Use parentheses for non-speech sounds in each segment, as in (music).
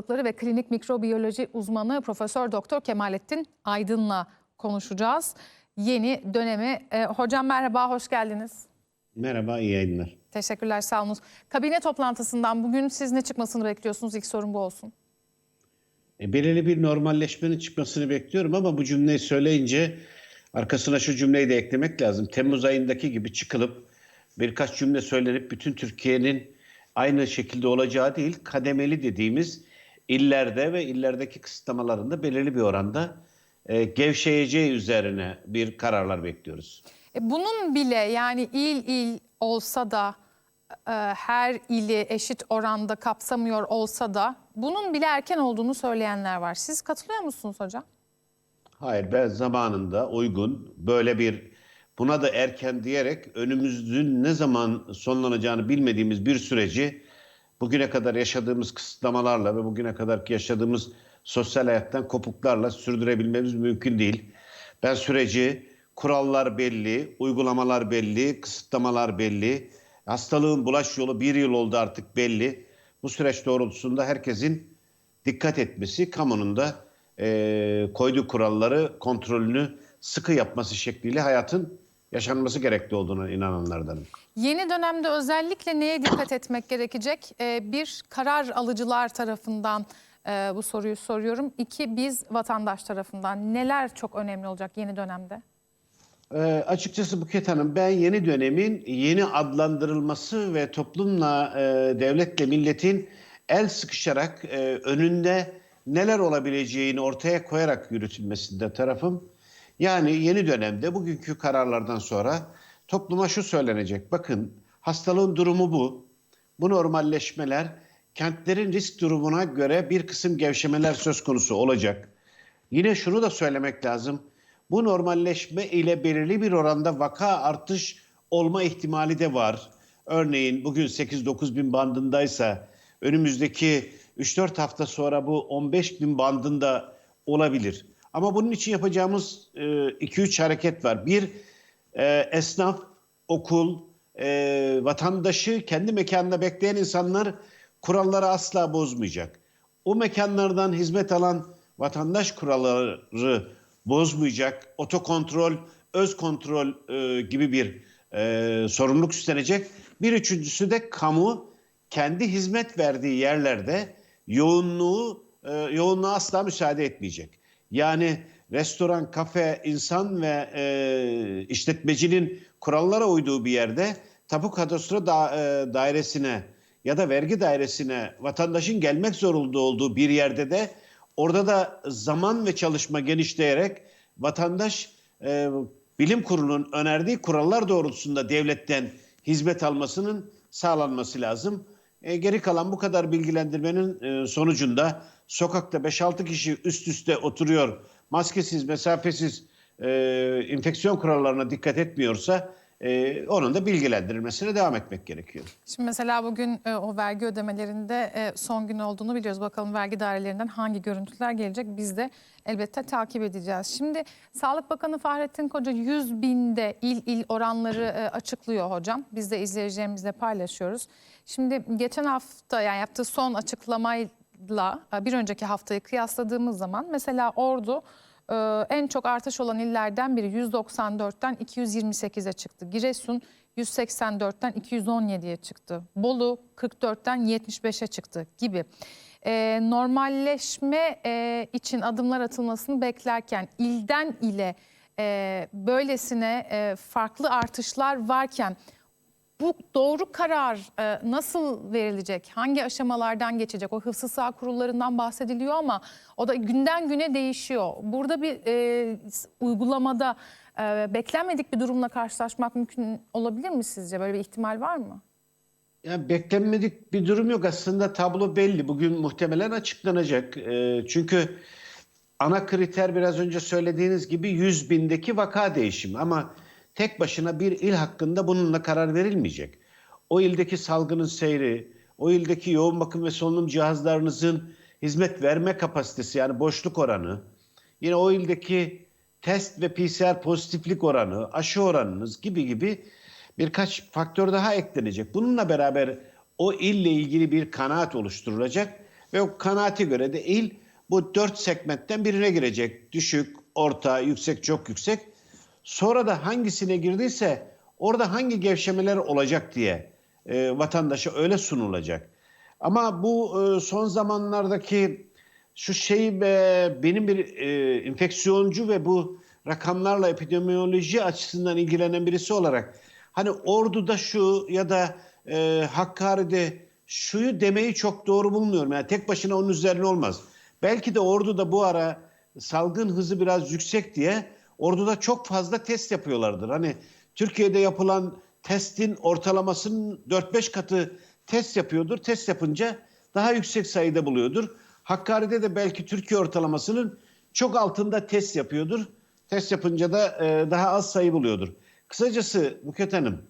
hastalıkları ve klinik mikrobiyoloji uzmanı Profesör Doktor Kemalettin Aydın'la konuşacağız. Yeni dönemi. Ee, hocam merhaba, hoş geldiniz. Merhaba, iyi yayınlar. Teşekkürler, sağ olunuz. Kabine toplantısından bugün siz ne çıkmasını bekliyorsunuz? İlk sorun bu olsun. E, belirli bir normalleşmenin çıkmasını bekliyorum ama bu cümleyi söyleyince arkasına şu cümleyi de eklemek lazım. Temmuz ayındaki gibi çıkılıp birkaç cümle söylenip bütün Türkiye'nin aynı şekilde olacağı değil, kademeli dediğimiz illerde ve illerdeki kısıtlamalarında belirli bir oranda e, gevşeyeceği üzerine bir kararlar bekliyoruz. E, bunun bile yani il il olsa da e, her ili eşit oranda kapsamıyor olsa da bunun bile erken olduğunu söyleyenler var. Siz katılıyor musunuz hocam? Hayır ben zamanında uygun böyle bir buna da erken diyerek önümüzün ne zaman sonlanacağını bilmediğimiz bir süreci bugüne kadar yaşadığımız kısıtlamalarla ve bugüne kadar yaşadığımız sosyal hayattan kopuklarla sürdürebilmemiz mümkün değil. Ben süreci kurallar belli, uygulamalar belli, kısıtlamalar belli. Hastalığın bulaş yolu bir yıl oldu artık belli. Bu süreç doğrultusunda herkesin dikkat etmesi, kamunun da e, koyduğu kuralları kontrolünü sıkı yapması şekliyle hayatın yaşanması gerekli olduğuna inananlardanım. Yeni dönemde özellikle neye dikkat etmek gerekecek? Ee, bir karar alıcılar tarafından e, bu soruyu soruyorum. İki biz vatandaş tarafından neler çok önemli olacak yeni dönemde? E, açıkçası Buket Hanım ben yeni dönemin yeni adlandırılması ve toplumla, e, devletle, milletin el sıkışarak e, önünde neler olabileceğini ortaya koyarak yürütülmesinde tarafım. Yani yeni dönemde bugünkü kararlardan sonra topluma şu söylenecek. Bakın hastalığın durumu bu. Bu normalleşmeler kentlerin risk durumuna göre bir kısım gevşemeler söz konusu olacak. Yine şunu da söylemek lazım. Bu normalleşme ile belirli bir oranda vaka artış olma ihtimali de var. Örneğin bugün 8-9 bin bandındaysa önümüzdeki 3-4 hafta sonra bu 15 bin bandında olabilir. Ama bunun için yapacağımız 2-3 hareket var. Bir, e, esnaf, okul, e, vatandaşı kendi mekanında bekleyen insanlar kuralları asla bozmayacak. O mekanlardan hizmet alan vatandaş kuralları bozmayacak. Otokontrol, öz kontrol e, gibi bir e, sorumluluk üstlenecek. Bir üçüncüsü de kamu kendi hizmet verdiği yerlerde yoğunluğu e, yoğunluğa asla müsaade etmeyecek. Yani restoran, kafe, insan ve e, işletmecinin kurallara uyduğu bir yerde tapu kadastro da, e, dairesine ya da vergi dairesine vatandaşın gelmek zorunda olduğu bir yerde de orada da zaman ve çalışma genişleyerek vatandaş e, bilim kurulunun önerdiği kurallar doğrultusunda devletten hizmet almasının sağlanması lazım. E, geri kalan bu kadar bilgilendirmenin e, sonucunda sokakta 5-6 kişi üst üste oturuyor, maskesiz, mesafesiz, e, enfeksiyon kurallarına dikkat etmiyorsa e, onun da bilgilendirilmesine devam etmek gerekiyor. Şimdi mesela bugün e, o vergi ödemelerinde e, son gün olduğunu biliyoruz. Bakalım vergi dairelerinden hangi görüntüler gelecek biz de elbette takip edeceğiz. Şimdi Sağlık Bakanı Fahrettin Koca 100 binde il il oranları e, açıklıyor hocam. Biz de izleyicilerimizle paylaşıyoruz. Şimdi geçen hafta yani yaptığı son açıklamayla e, bir önceki haftayı kıyasladığımız zaman mesela Ordu e, en çok artış olan illerden biri 194'ten 228'e çıktı. Giresun 184'ten 217'ye çıktı. Bolu 44'ten 75'e çıktı gibi. E, normalleşme e, için adımlar atılmasını beklerken ilden ile e, böylesine e, farklı artışlar varken bu doğru karar e, nasıl verilecek? Hangi aşamalardan geçecek? O hıfzı sağ kurullarından bahsediliyor ama o da günden güne değişiyor. Burada bir e, uygulamada e, beklenmedik bir durumla karşılaşmak mümkün olabilir mi sizce? Böyle bir ihtimal var mı? Ya beklenmedik bir durum yok aslında tablo belli. Bugün muhtemelen açıklanacak. E, çünkü ana kriter biraz önce söylediğiniz gibi 100 bindeki vaka değişimi ama tek başına bir il hakkında bununla karar verilmeyecek. O ildeki salgının seyri, o ildeki yoğun bakım ve solunum cihazlarınızın hizmet verme kapasitesi yani boşluk oranı, yine o ildeki test ve PCR pozitiflik oranı, aşı oranınız gibi gibi birkaç faktör daha eklenecek. Bununla beraber o ille ilgili bir kanaat oluşturulacak Ve o kanaate göre de il bu dört segmentten birine girecek. Düşük, orta, yüksek, çok yüksek. Sonra da hangisine girdiyse orada hangi gevşemeler olacak diye e, vatandaşa öyle sunulacak. Ama bu e, son zamanlardaki şu şey e, benim bir e, enfeksiyoncu ve bu rakamlarla epidemioloji açısından ilgilenen birisi olarak hani Ordu'da şu ya da e, Hakkari'de şuyu demeyi çok doğru bulmuyorum. Yani tek başına onun üzerine olmaz. Belki de Ordu'da bu ara salgın hızı biraz yüksek diye Ordu'da çok fazla test yapıyorlardır. Hani Türkiye'de yapılan testin ortalamasının 4-5 katı test yapıyordur. Test yapınca daha yüksek sayıda buluyordur. Hakkari'de de belki Türkiye ortalamasının çok altında test yapıyordur. Test yapınca da e, daha az sayı buluyordur. Kısacası Buket Hanım,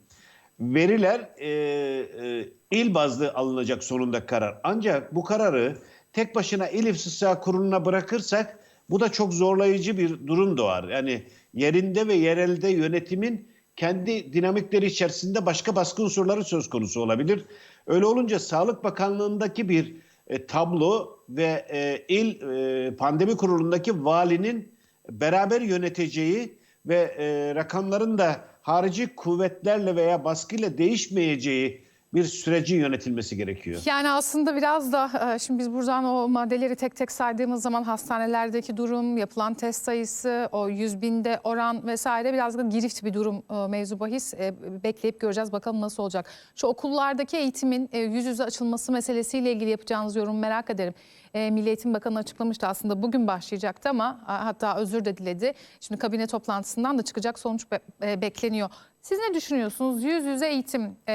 veriler e, e, il bazlı alınacak sonunda karar. Ancak bu kararı tek başına il İstisna Kurulu'na bırakırsak bu da çok zorlayıcı bir durum doğar. Yani yerinde ve yerelde yönetimin kendi dinamikleri içerisinde başka baskı unsurları söz konusu olabilir. Öyle olunca Sağlık Bakanlığı'ndaki bir e, tablo ve e, il e, pandemi kurulundaki valinin beraber yöneteceği ve e, rakamların da harici kuvvetlerle veya baskıyla değişmeyeceği bir sürecin yönetilmesi gerekiyor. Yani aslında biraz da e, şimdi biz buradan o maddeleri tek tek saydığımız zaman hastanelerdeki durum, yapılan test sayısı, o 100 binde oran vesaire biraz da girift bir durum e, mevzu bahis. E, Bekleyip göreceğiz bakalım nasıl olacak. Şu okullardaki eğitimin yüz yüze açılması meselesiyle ilgili yapacağınız yorum merak ederim. Milli Eğitim Bakanı açıklamıştı aslında bugün başlayacaktı ama hatta özür de diledi. Şimdi kabine toplantısından da çıkacak sonuç be- bekleniyor. Siz ne düşünüyorsunuz? Yüz yüze eğitim, e,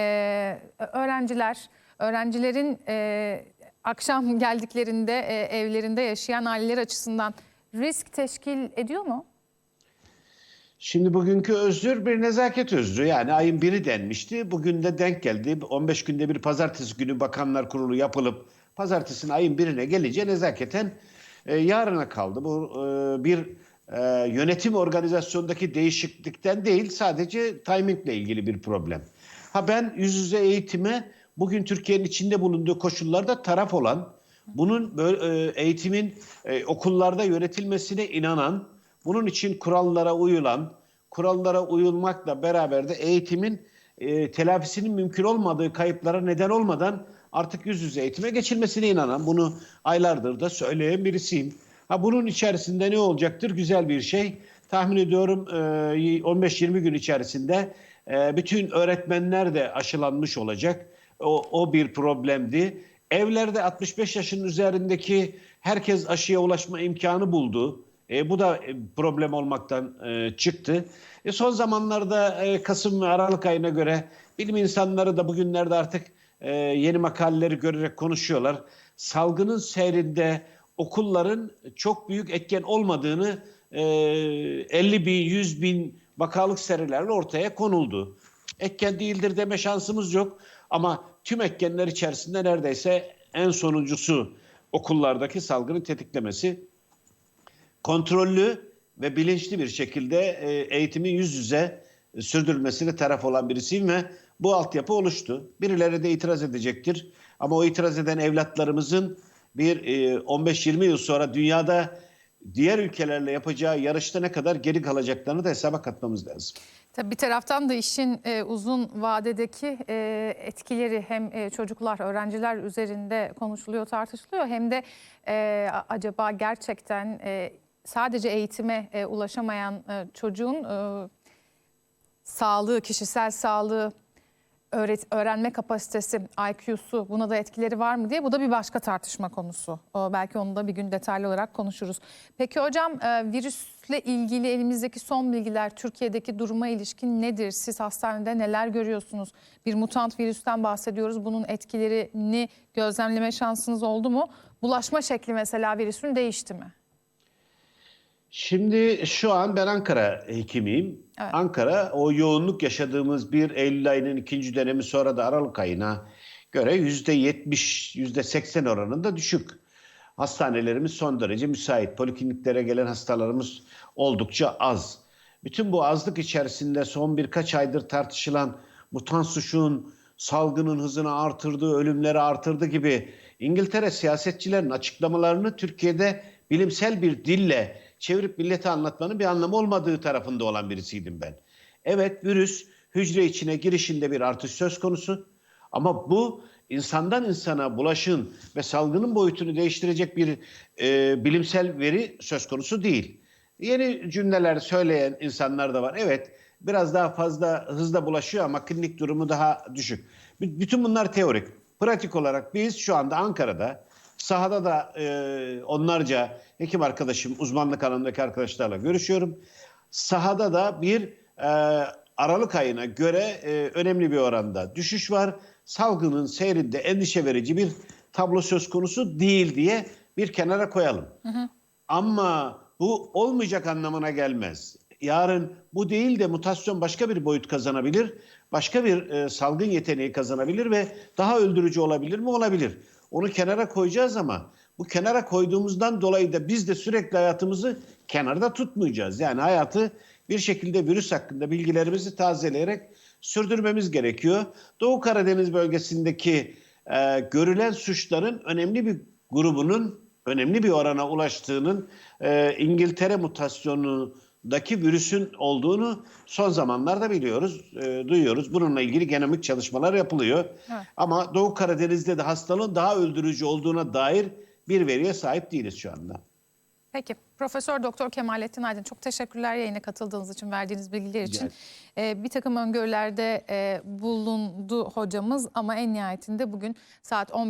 öğrenciler, öğrencilerin e, akşam (laughs) geldiklerinde e, evlerinde yaşayan aileler açısından risk teşkil ediyor mu? Şimdi bugünkü özür bir nezaket özrü. Yani ayın biri denmişti. Bugün de denk geldi. 15 günde bir pazartesi günü bakanlar kurulu yapılıp pazartesinin ayın birine gelince nezaketen e, yarına kaldı. Bu e, bir e, yönetim organizasyondaki değişiklikten değil sadece timingle ilgili bir problem. Ha ben yüz yüze eğitime bugün Türkiye'nin içinde bulunduğu koşullarda taraf olan, bunun böyle, e, eğitimin e, okullarda yönetilmesine inanan, bunun için kurallara uyulan, kurallara uyulmakla beraber de eğitimin e, telafisinin mümkün olmadığı kayıplara neden olmadan artık yüz yüze eğitime geçilmesine inanan, bunu aylardır da söyleyen birisiyim. Ha bunun içerisinde ne olacaktır? Güzel bir şey. Tahmin ediyorum e, 15-20 gün içerisinde e, bütün öğretmenler de aşılanmış olacak. O, o bir problemdi. Evlerde 65 yaşın üzerindeki herkes aşıya ulaşma imkanı buldu. E, bu da e, problem olmaktan e, çıktı. E, son zamanlarda e, Kasım ve Aralık ayına göre bilim insanları da bugünlerde artık e, yeni makaleleri görerek konuşuyorlar. Salgının seyrinde okulların çok büyük etken olmadığını e, 50 bin, 100 bin vakalık serilerle ortaya konuldu. Etken değildir deme şansımız yok ama tüm etkenler içerisinde neredeyse en sonuncusu okullardaki salgını tetiklemesi kontrollü ve bilinçli bir şekilde e, eğitimin yüz yüze sürdürülmesine taraf olan birisiyim ve bu altyapı oluştu. Birileri de itiraz edecektir. Ama o itiraz eden evlatlarımızın bir e, 15-20 yıl sonra dünyada diğer ülkelerle yapacağı yarışta ne kadar geri kalacaklarını da hesaba katmamız lazım. Tabii bir taraftan da işin e, uzun vadedeki e, etkileri hem e, çocuklar, öğrenciler üzerinde konuşuluyor, tartışılıyor hem de e, acaba gerçekten e, sadece eğitime e, ulaşamayan e, çocuğun e, sağlığı, kişisel sağlığı, öğret öğrenme kapasitesi, IQ'su buna da etkileri var mı diye bu da bir başka tartışma konusu. O, belki onu da bir gün detaylı olarak konuşuruz. Peki hocam e, virüsle ilgili elimizdeki son bilgiler Türkiye'deki duruma ilişkin nedir? Siz hastanede neler görüyorsunuz? Bir mutant virüsten bahsediyoruz. Bunun etkilerini gözlemleme şansınız oldu mu? Bulaşma şekli mesela virüsün değişti mi? Şimdi şu an ben Ankara hekimiyim. Evet. Ankara o yoğunluk yaşadığımız 1 Eylül ayının ikinci dönemi sonra da Aralık ayına göre yüzde yetmiş, yüzde seksen oranında düşük. Hastanelerimiz son derece müsait. Polikliniklere gelen hastalarımız oldukça az. Bütün bu azlık içerisinde son birkaç aydır tartışılan mutant suşun salgının hızını artırdı, ölümleri artırdı gibi İngiltere siyasetçilerin açıklamalarını Türkiye'de bilimsel bir dille çevirip millete anlatmanın bir anlamı olmadığı tarafında olan birisiydim ben. Evet virüs hücre içine girişinde bir artış söz konusu ama bu insandan insana bulaşın ve salgının boyutunu değiştirecek bir e, bilimsel veri söz konusu değil. Yeni cümleler söyleyen insanlar da var. Evet biraz daha fazla hızla bulaşıyor ama klinik durumu daha düşük. B- Bütün bunlar teorik. Pratik olarak biz şu anda Ankara'da sahada da e, onlarca hekim arkadaşım, uzmanlık alanındaki arkadaşlarla görüşüyorum. Sahada da bir e, Aralık ayına göre e, önemli bir oranda düşüş var. Salgının seyrinde endişe verici bir tablo söz konusu değil diye bir kenara koyalım. Ama bu olmayacak anlamına gelmez. Yarın bu değil de mutasyon başka bir boyut kazanabilir. Başka bir e, salgın yeteneği kazanabilir ve daha öldürücü olabilir mi? Olabilir. Onu kenara koyacağız ama bu kenara koyduğumuzdan dolayı da biz de sürekli hayatımızı kenarda tutmayacağız. Yani hayatı bir şekilde virüs hakkında bilgilerimizi tazeleyerek sürdürmemiz gerekiyor. Doğu Karadeniz bölgesindeki e, görülen suçların önemli bir grubunun önemli bir orana ulaştığının e, İngiltere mutasyonundaki virüsün olduğunu son zamanlarda biliyoruz, e, duyuyoruz. Bununla ilgili genomik çalışmalar yapılıyor. Evet. Ama Doğu Karadeniz'de de hastalığın daha öldürücü olduğuna dair bir veriye sahip değiliz şu anda. Peki Profesör Doktor Kemalettin Aydın çok teşekkürler yayına katıldığınız için verdiğiniz bilgiler için. Ee, bir takım öngörülerde e, bulundu hocamız ama en nihayetinde bugün saat 15